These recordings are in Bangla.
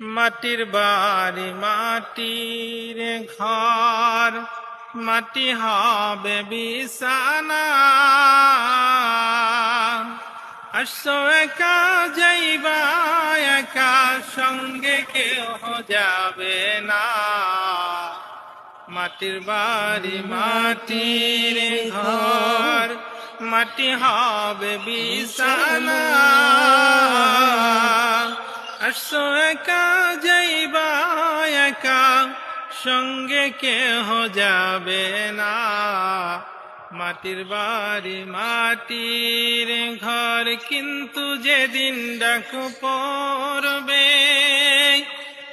মাটির বাড়ি, মাটির ঘর, মাটি হবে বিছানা। আসো একা যাইবা একা, সঙ্গে কেউ যাবে না। মাটির বাড়ি, মাটির ঘর, মাটি হবে বিছানা। আসো একা, যাইবা একা, সঙ্গে কেহ যাবে না। মাটির বাড়ি, মাটির ঘর, কিন্তু যেদিন ডাক পড়বে,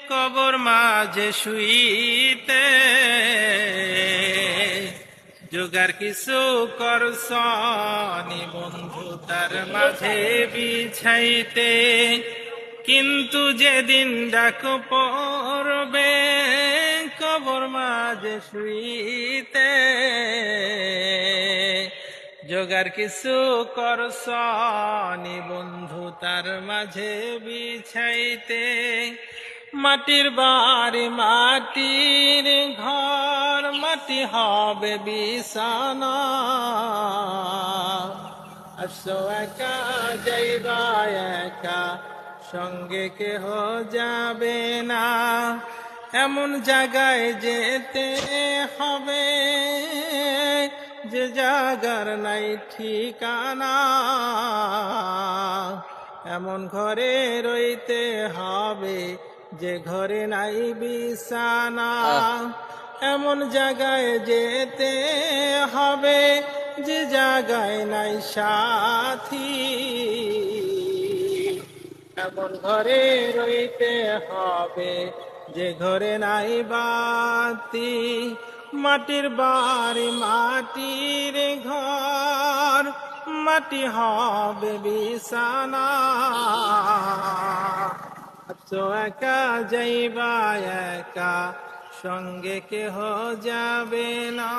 কবর মাঝে শুইতে। যোগার কিছু করসনি বন্ধু, তার মাঝে বিছাইতে। কিন্তু যেদিন ডাক পড়বে কবর মাঝে শুইতে। যোগার কিছু করসনি বন্ধু তার মাঝে বিছাইতে। মাটির বাড়ি, মাটির ঘর, মাটি হবে বিছানা। আসো একা, যাইবা একা সঙ্গে কেহ যাবে না। এমন জায়গায় যেতে হবে। যে জাগার নাই ঠিকানা। এমন ঘরে রইতে হবে। যে ঘরে নাই বিছানা। এমন জায়গায় যেতে হবে। যে জায়গায় নাই সাথী। এমন ঘরে রইতে হবে, যে ঘরে নাই বাতি, মাটির বাড়ি, মাটির ঘর, মাটি হবে বিছানা। তো একা যাইবা একা, সঙ্গে কেহ যাবে না।